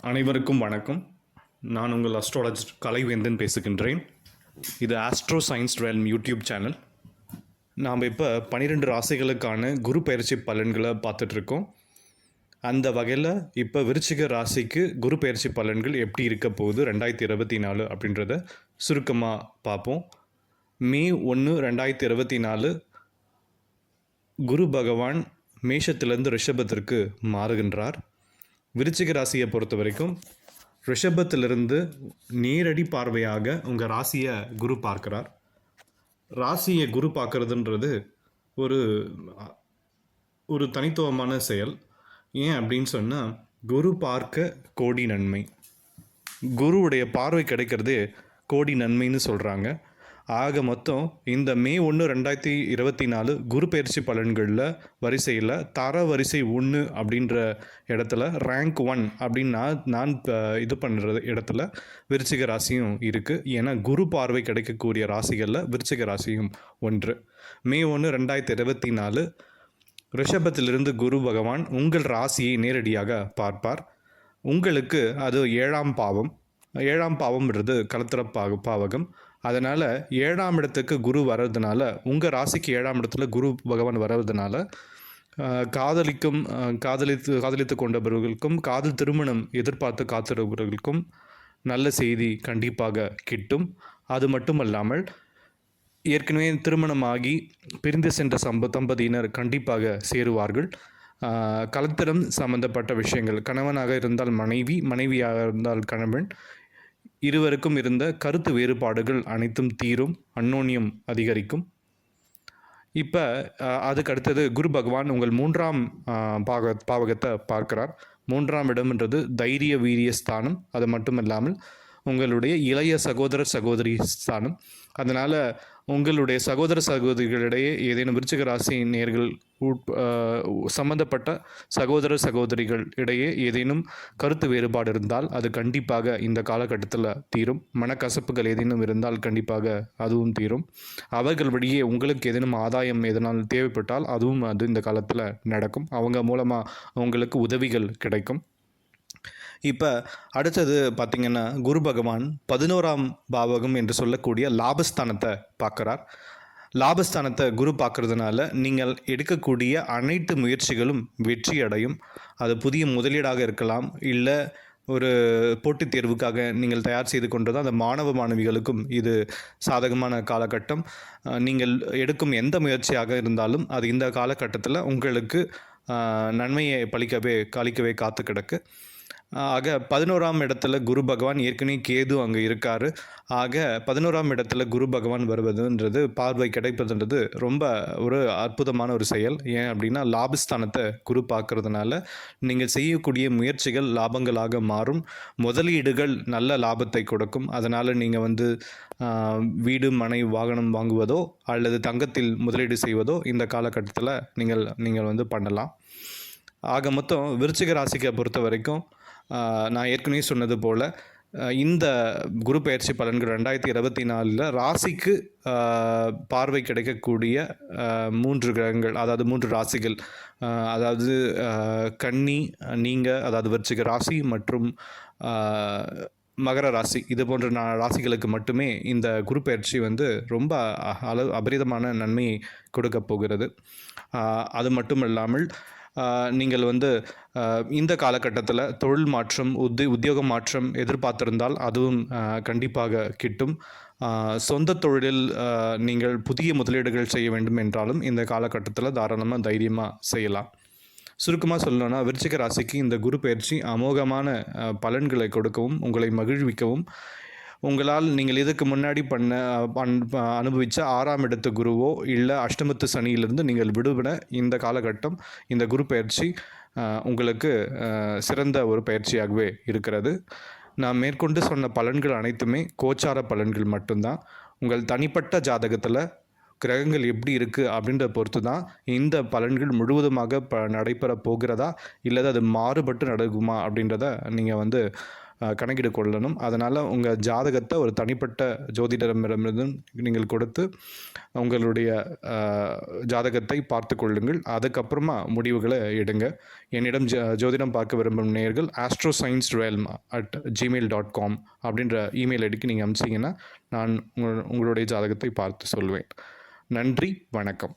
அனைவருக்கும் வணக்கம். நான் உங்கள் அஸ்ட்ராலஜிஸ்ட் கலைவேந்தன் பேசுகின்றேன். இது astro science twelve YouTube channel நாம் இப்போ பன்னிரெண்டு ராசிகளுக்கான குரு பயிற்சி பலன்களை பார்த்துட்ருக்கோம் அந்த வகையில் இப்போ விருச்சிக ராசிக்கு குரு பயிற்சி பலன்கள் எப்படி இருக்க போகுது ரெண்டாயிரத்தி இருபத்தி நாலு அப்படின்றத சுருக்கமாக பார்ப்போம். மே ஒன்று ரெண்டாயிரத்தி இருபத்தி நாலு குரு பகவான் மேஷத்திலிருந்து ரிஷபத்திற்கு மாறுகின்றார். விருச்சிக ராசியை பொறுத்த வரைக்கும் ரிஷபத்திலிருந்து நேரடி பார்வையாக உங்கள் ராசியை குரு பார்க்கிறார். ராசியை குரு பார்க்கறதுன்றது ஒரு ஒரு தனித்துவமான செயல். ஏன் அப்படின்னு சொன்னால் குரு பார்க்க கோடி நன்மை. குருவுடைய பார்வை கிடைக்கிறதே கோடி நன்மைன்னு சொல்கிறாங்க ஆக மொத்தம் இந்த மே ஒன்று ரெண்டாயிரத்தி இருபத்தி நாலு குரு பயிற்சி பலன்களில் வரிசையில் தர வரிசை ஒன்று அப்படின்ற இடத்துல ரேங்க் ஒன் அப்படின்னு நான் நான் இது பண்ணுற இடத்துல விருச்சிக ராசியும் இருக்குது ஏன்னா குரு பார்வை கிடைக்கக்கூடிய ராசிகளில் விருச்சிக ராசியும் ஒன்று. மே ஒன்று ரெண்டாயிரத்தி இருபத்தி நாலு ரிஷபத்திலிருந்து குரு பகவான் உங்கள் ராசியை நேரடியாக பார்ப்பார். உங்களுக்கு அது ஏழாம் பாவம். ஏழாம் பாவம்ன்றது கலத்திர பாவகம். அதனால் ஏழாம் இடத்துக்கு குரு வர்றதுனால உங்கள் ராசிக்கு ஏழாம் இடத்துல குரு பகவான் வர்றதுனால காதலிக்கும் காதலித்து காதலித்து கொண்டவர்களுக்கும் காதல் திருமணம் எதிர்பார்த்து காத்திருப்பவர்களுக்கும் நல்ல செய்தி கண்டிப்பாக கிட்டும். அது மட்டுமல்லாமல் ஏற்கனவே திருமணமாகி பிரிந்து சென்ற சம்ப தம்பதியினர் கண்டிப்பாக சேருவார்கள். கலத்திரம் சம்பந்தப்பட்ட விஷயங்கள் கணவனாக இருந்தால் மனைவி மனைவியாக இருந்தால் கணவன் இருவருக்கும் இருந்த கருத்து வேறுபாடுகள் அனைத்தும் தீரும் அன்னோன்யம் அதிகரிக்கும். இப்போ அதுக்கு அடுத்தது குரு பகவான் உங்கள் மூன்றாம் பாக பாவகத்தை பார்க்கிறார். மூன்றாம் இடம்ன்றது தைரிய வீரிய ஸ்தானம். அது மட்டும் இல்லாமல் உங்களுடைய இளைய சகோதர சகோதரி ஸ்தானம். அதனால் உங்களுடைய சகோதர சகோதரிகளிடையே ஏதேனும் விருச்சிக ராசி நேர்கள் உட் சம்பந்தப்பட்ட சகோதர சகோதரிகள் இடையே ஏதேனும் கருத்து வேறுபாடு இருந்தால் அது கண்டிப்பாக இந்த காலகட்டத்தில் தீரும். மனக்கசப்புகள் ஏதேனும் இருந்தால் கண்டிப்பாக அதுவும் தீரும். அவர்கள் வழியே உங்களுக்கு ஏதேனும் ஆதாயம் எதனால் தேவைப்பட்டால் அதுவும் அது இந்த காலத்தில் நடக்கும். அவங்க மூலமாக உங்களுக்கு உதவிகள் கிடைக்கும். இப்போ அடுத்தது பார்த்திங்கன்னா குரு பகவான் பதினோராம் பாவகம் என்று சொல்லக்கூடிய லாபஸ்தானத்தை பார்க்குறார். லாபஸ்தானத்தை குரு பார்க்கறதுனால நீங்கள் எடுக்கக்கூடிய அனைத்து முயற்சிகளும் வெற்றி அடையும். அது புதிய முதலீடாக இருக்கலாம் இல்லை ஒரு போட்டித் தேர்வுக்காக நீங்கள் தயார் செய்து கொண்டது அந்த மாணவ மாணவிகளுக்கும் இது சாதகமான காலகட்டம். நீங்கள் எடுக்கும் எந்த முயற்சியாக இருந்தாலும் அது இந்த காலகட்டத்தில் உங்களுக்கு நன்மையை பழிக்கவே கழிக்கவே காத்து கிடக்கு. ஆக பதினோராம் இடத்துல குரு பகவான் ஏற்கனவே கேது அங்கே இருக்கார். ஆக பதினோராம் இடத்துல குரு பகவான் வருவதுன்றது பார்வை கிடைப்பதுன்றது ரொம்ப ஒரு அற்புதமான ஒரு செயல். ஏன் அப்படின்னா லாபஸ்தானத்தை குரு பார்க்கறதுனால நீங்கள் செய்யக்கூடிய முயற்சிகள் லாபங்களாக மாறும். முதலீடுகள் நல்ல லாபத்தை கொடுக்கும். அதனால் நீங்கள் வந்து வீடு மனை வாகனம் வாங்குவதோ அல்லது தங்கத்தில் முதலீடு செய்வதோ இந்த காலகட்டத்தில் நீங்கள் நீங்கள் வந்து பண்ணலாம். ஆக மொத்தம் விருச்சிக ராசிக்கை பொறுத்த வரைக்கும் நான் ஏற்கனவே சொன்னது போல் இந்த குரு பயிற்சி பலன்கள் ரெண்டாயிரத்தி இருபத்தி நாலில் ராசிக்கு பார்வை கிடைக்கக்கூடிய மூன்று கிரகங்கள் அதாவது மூன்று ராசிகள் அதாவது கன்னி நீங்கள் அதாவது விருச்சிக ராசி மற்றும் மகர ராசி. இது போன்ற ராசிகளுக்கு மட்டுமே இந்த குரு பயிற்சி வந்து ரொம்ப அ- அளவு அபரிதமான நன்மையை கொடுக்க போகிறது. அது மட்டும் இல்லாமல் நீங்கள் வந்து இந்த காலகட்டத்தில் தொழில் மாற்றம் உத்தி உத்தியோக மாற்றம் எதிர்பார்த்திருந்தால் அதுவும் கண்டிப்பாக கிட்டும். சொந்த தொழிலில் நீங்கள் புதிய முதலீடுகள் செய்ய வேண்டும் என்றாலும் இந்த காலகட்டத்தில் தாராளமாக தைரியமாக செய்யலாம். சுருக்கமாக சொல்லணும்னா விருச்சிக ராசிக்கு இந்த குரு பயிற்சி அமோகமான பலன்களை கொடுக்கவும் உங்களை மகிழ்விக்கவும் உங்களால் நீங்கள் இதுக்கு முன்னாடி பண்ண பண் அனுபவித்த ஆறாம் இடத்து குருவோ இல்லை அஷ்டமத்து சனியிலிருந்து நீங்கள் விடுபட இந்த காலகட்டம் இந்த குரு பயிற்சி உங்களுக்கு சிறந்த ஒரு பயிற்சியாகவே இருக்கிறது. நான் மேற்கொண்டு சொன்ன பலன்கள் அனைத்துமே கோச்சார பலன்கள் மட்டும்தான். உங்கள் தனிப்பட்ட ஜாதகத்தில் கிரகங்கள் எப்படி இருக்குது அப்படின்றத பொறுத்து தான் இந்த பலன்கள் முழுவதுமாக ப நடைபெற போகிறதா இல்லை அது மாறுபட்டு நடக்குமா அப்படின்றத நீங்கள் வந்து கணக்கிட கொள்ளணும். அதனால் உங்கள் ஜாதகத்தை ஒரு தனிப்பட்ட ஜோதிடரிடமிருந்து நீங்கள் கொடுத்து உங்களுடைய ஜாதகத்தை பார்த்து கொள்ளுங்கள். அதுக்கப்புறமா முடிவுகளை எடுங்க. என்னிடம் ஜ ஜோதிடம் பார்க்க விரும்பும் நேயர்கள் ஆஸ்ட்ரோ சயின்ஸ் டுவெல்ம் அட் ஜிமெயில் டாட் காம் அப்படின்ற இமெயில் ஐடிக்கு நீங்கள் அனுப்பிச்சிங்கன்னா நான் உங்கள் உங்களுடைய ஜாதகத்தை பார்த்து சொல்வேன். நன்றி வணக்கம்.